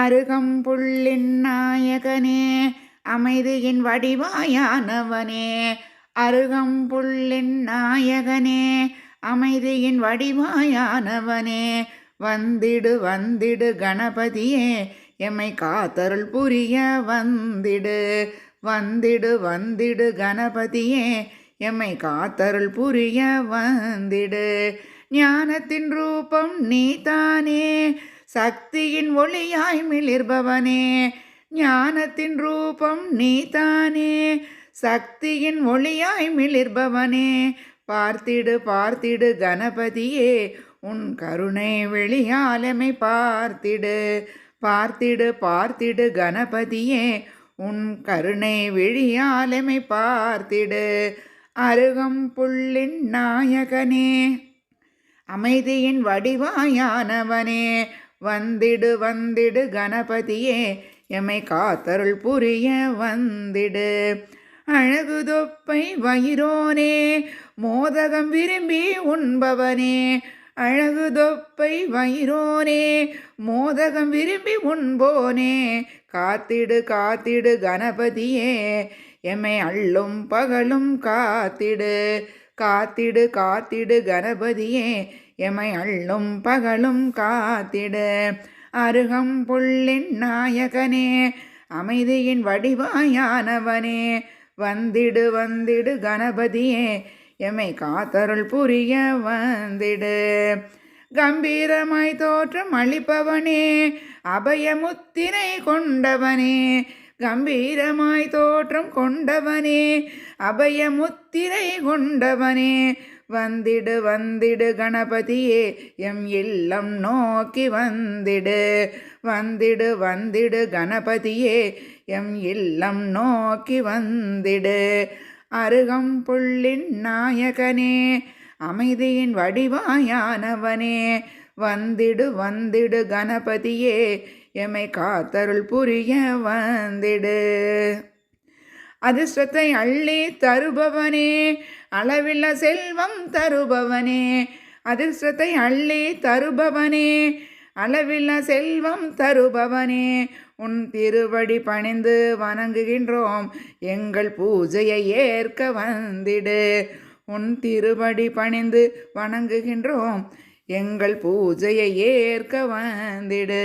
அருகம்புள்ளின் நாயகனே அமைதியின் வடிவாயானவனே. அருகம்புள்ளின் நாயகனே அமைதியின் வடிவாயானவனே. வந்திடு வந்திடு கணபதியே எம்மை காத்தருள் புரிய வந்திடு. வந்திடு வந்திடு கணபதியே எம்மை காத்தருள் புரிய வந்திடு. ஞானத்தின் ரூபம் நீதானே சக்தியின் ஒளியாய் மிளிர்பவனே ஞானத்தின் ரூபம் நீதானே. சக்தியின் ஒளியாய் மிளிர்பவனே பார்த்திடு பார்த்திடு கணபதியே உன் கருணை வெளியாலமை பார்த்திடு. பார்த்திடு பார்த்திடு கணபதியே உன் கருணை வெளியாலமை பார்த்திடு. அருகம் புள்ளின் நாயகனே அமைதியின் வடிவாயானவனே வந்திடு வந்திடு கணபதியே எமை காத்தருள் புரிய வந்திடு. அழகு தொப்பை வயிரோனே மோதகம் விரும்பி உண்பவனே. அழகு தொப்பை வயிரோனே மோதகம் விரும்பி உண்போனே. காத்திடு காத்திடு கணபதியே எம்மை அள்ளும் பகலும் காத்திடு. காத்திடு காத்திடு கணபதியே. எமை அள்ளும் பகலும் காத்திடு. அருகம் புள்ளின் நாயகனே. அமைதியின் வடிவாயானவனே. வந்திடு வந்திடு கணபதியே. எமை காத்தருள் புரிய வந்திடு. கம்பீரமாய் தோற்றம் அளிப்பவனே. அபயமுத்திரை கொண்டவனே. கம்பீரமாய் தோற்றம் கொண்டவனே அபயமுத்திரை கொண்டவனே. வந்திடு வந்திடு கணபதியே எம் இல்லம் நோக்கி வந்திடு. வந்திடு வந்திடு கணபதியே எம் இல்லம் நோக்கி வந்திடு. அருகம்புள்ளின் நாயகனே அமைதியின் வடிவாயானவனே. வந்திடு வந்திடு கணபதியே எமை காத்தருள் புரிய வந்திடு. அதிர்ஷ்டத்தை அள்ளி தருபவனே அளவில்ல செல்வம் தருபவனே. அதிர்ஷ்டத்தை அள்ளி தருபவனே அளவில்ல செல்வம் தருபவனே. உன் திருவடி பணிந்து வணங்குகின்றோம் எங்கள் பூஜையை ஏற்க வந்திடு. உன் திருவடி பணிந்து வணங்குகின்றோம் எங்கள் பூஜையை ஏற்க வந்திடு.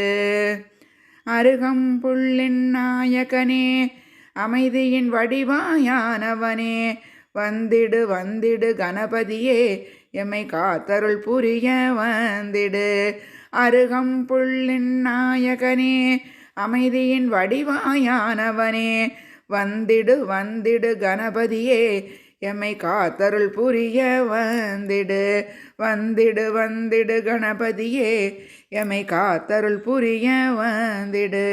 அருகம்புள்ளின் நாயகனே அமைதியின் வடிவாயானவனே வந்திடு வந்திடு கணபதியே எம்மை காத்தருள் புரிய வந்திடு. அருகம்புள்ளின் நாயகனே அமைதியின் வடிவாயானவனே வந்திடு வந்திடு கணபதியே எம்மை காத்தருள் புரிய வந்திடு வந்திடு வந்திடு கணபதியே. எம்மை காத்தருள் புரிய வந்திடு.